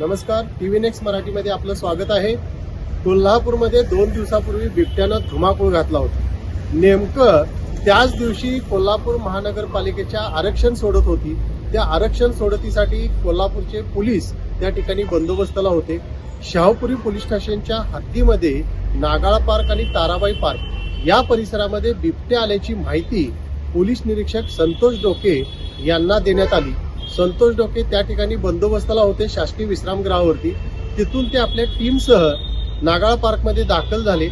नमस्कार TV next मराठीमध्ये आपलं स्वागत आहे. कोल्हापूरमध्ये दोन दिवसापूर्वी बिबट्यानं धुमाकूळ घातला होता. नेमकं त्याच दिवशी कोल्हापूर महानगरपालिकेच्या आरक्षण सोडत होती. त्या आरक्षण सोडतीसाठी कोल्हापूरचे पोलीस त्या ठिकाणी बंदोबस्ताला होते. शाहपुरी पोलीस स्टेशनच्या हद्दीमध्ये नागाळा पार्क आणि ताराबाई पार्क या परिसरामध्ये बिबट्या आल्याची माहिती पोलीस निरीक्षक संतोष डोके यांना देण्यात आली. संतोष डोके त्या ठिकाणी बंदोबस्ताला होते शासकीय विश्रामगृहावरती. तिथून ते आपल्या टीमसह नागाळा पार्कमध्ये दाखल झाले.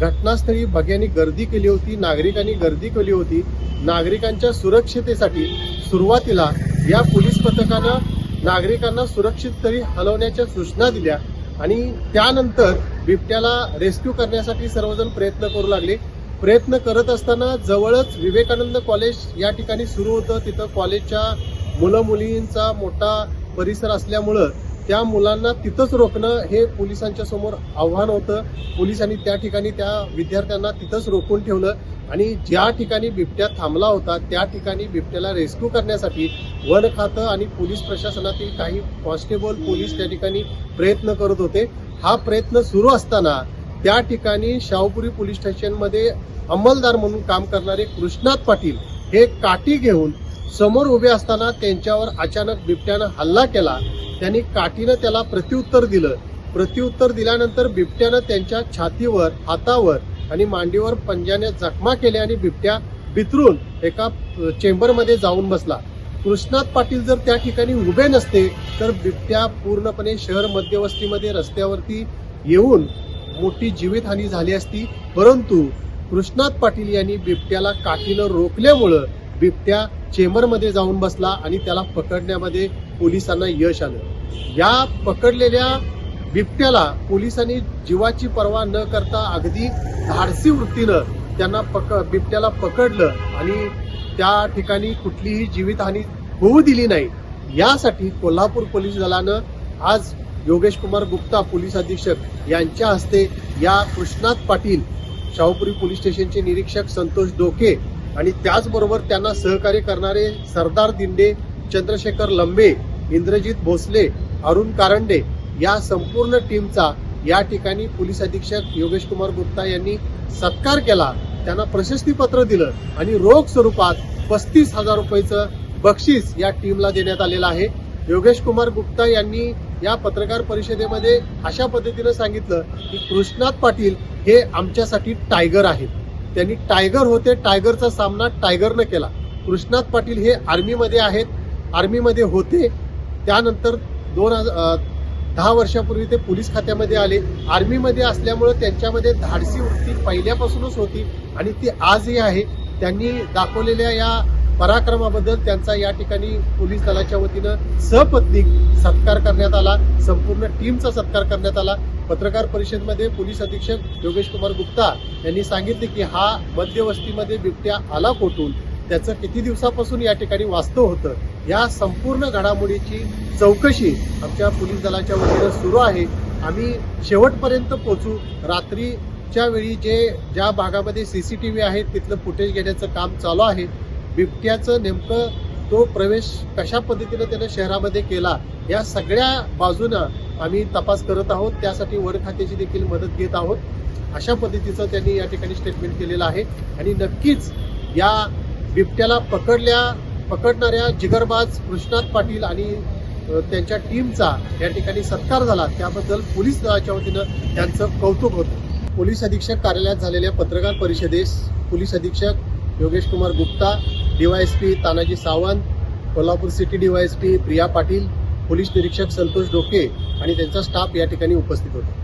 घटनास्थळी भग्यांनी गर्दी केली होती नागरिकांनी गर्दी केली होती. नागरिकांच्या सुरक्षितेसाठी सुरुवातीला या पोलीस पथकानं नागरिकांना सुरक्षित तरी हलवण्याच्या सूचना दिल्या आणि त्यानंतर बिबट्याला रेस्क्यू करण्यासाठी सर्वजण प्रयत्न करू लागले. प्रयत्न करत असताना जवळच विवेकानंद कॉलेज या ठिकाणी सुरू होतं. तिथं कॉलेजच्या मुलं मुलींचा मोठा परिसर असल्यामुळं त्या मुलांना तिथंच रोखणं हे पोलिसांच्या समोर आव्हान होतं. पोलिसांनी त्या ठिकाणी त्या विद्यार्थ्यांना तिथंच रोखून ठेवलं आणि ज्या ठिकाणी बिबट्या थांबला होता त्या ठिकाणी बिबट्याला रेस्क्यू करण्यासाठी वन खातं आणि पोलीस प्रशासनातील काही कॉन्स्टेबल पोलीस त्या ठिकाणी प्रयत्न करत होते. हा प्रयत्न सुरू असताना त्या ठिकाणी शाहूपुरी पोलीस स्टेशनमध्ये अंमलदार म्हणून काम करणारे कृष्णात पाटील हे काठी घेऊन समोर उभे असताना त्यांच्यावर अचानक बिबट्यानं हल्ला केला. त्यांनी काठीनं त्याला प्रत्युत्तर दिलं. प्रत्युत्तर दिल्यानंतर बिबट्यानं त्यांच्या छातीवर हातावर आणि मांडीवर पंजाने जखमा केल्या आणि बिबट्या बितरून एका चेंबरमध्ये जाऊन बसला. कृष्णात पाटील जर त्या ठिकाणी उभे नसते तर बिबट्या पूर्णपणे शहर मध्यवस्तीमध्ये रस्त्यावरती येऊन मोठी जीवितहानी झाली असती. परंतु कृष्णात पाटील यांनी बिबट्याला काठीनं रोखल्यामुळं बिबट्या चेंबरमध्ये जाऊन बसला आणि त्याला पकडण्यामध्ये पोलिसांना यश आलं. या पकडलेल्या बिबट्याला पोलिसांनी जीवाची पर्वा न करता अगदी धाडसी वृत्तीनं त्यांना पक बिबट्याला पकडलं आणि त्या ठिकाणी कुठलीही जीवितहानी होऊ दिली नाही. यासाठी कोल्हापूर पोलीस दलानं आज योगेश कुमार गुप्ता पोलीस अधीक्षक यांच्या हस्ते या कृष्णात पाटील शाहूपुरी पोलीस स्टेशनचे निरीक्षक संतोष डोके आणि त्याचबरोबर त्यांना सहकार्य करणारे सरदार दिंडे चंद्रशेखर लंबे इंद्रजित भोसले अरुण कारंडे या संपूर्ण टीमचा या ठिकाणी पोलीस अधीक्षक योगेश कुमार गुप्ता यांनी सत्कार केला. त्यांना प्रशस्तीपत्र दिलं आणि रोख स्वरूपात पस्तीस हजार रुपयेचं बक्षीस या टीमला देण्यात आलेलं आहे. योगेश कुमार गुप्ता यांनी या पत्रकार परिषदेमध्ये अशा पद्धतीनं सांगितलं की कृष्णात पाटील हे आमच्यासाठी टायगर आहेत. त्यांनी टायगर होते टायगरचा सामना टायगरनं केला. कृष्णात पाटील हे आर्मीमध्ये आहेत आर्मीमध्ये होते. त्यानंतर दोन हजार दहा वर्षापूर्वी ते पोलीस खात्यामध्ये आले. आर्मीमध्ये असल्यामुळं त्यांच्यामध्ये धाडसी वृत्ती पहिल्यापासूनच होती आणि ती आजही आहे. त्यांनी दाखवलेल्या या पराक्रमाबद्दल त्यांचा या ठिकाणी पोलीस दलाच्या वतीनं सपत्नीक सत्कार करण्यात आला. संपूर्ण टीमचा सत्कार करण्यात आला. पत्रकार परिषदेमध्ये पोलीस अधीक्षक योगेश कुमार गुप्ता यांनी सांगितले की हा मध्यवस्तीमध्ये बिबट्या आला कोठून? त्याचं किती दिवसापासून या ठिकाणी वास्तव होतं? या संपूर्ण घडामोडीची चौकशी आमच्या पोलीस दलाच्या वतीनं सुरू आहे. आम्ही शेवटपर्यंत पोचू रात्रीच्या वेळी जे ज्या भागामध्ये सी सी टी व्ही आहेत तिथलं फुटेज घेण्याचं काम चालू आहे. बिबट्याचं नेमकं तो प्रवेश कशा पद्धतीनं त्यानं शहरामध्ये केला या सगळ्या बाजूनं आम्ही तपास करत आहोत. त्यासाठी वर खात्याची देखील मदत घेत आहोत. अशा पद्धतीचं त्यांनी या ठिकाणी स्टेटमेंट केलेलं आहे. आणि नक्कीच या बिबट्याला पकडल्या पकडणाऱ्या जिगरबाज कृष्णात पाटील आणि त्यांच्या टीमचा या ठिकाणी सत्कार झाला. त्याबद्दल पोलीस दलाच्या वतीनं त्यांचं कौतुक होतं. पोलीस अधीक्षक कार्यालयात झालेल्या पत्रकार परिषदेस पोलीस अधीक्षक Yogesh Kumar Gupta DYSP Tanaji Sawant Kolhapur city DYSP Priya Patil police निरीक्षक संतोष डोके आणि त्यांचा स्टाफ या ठिकाणी उपस्थित होता.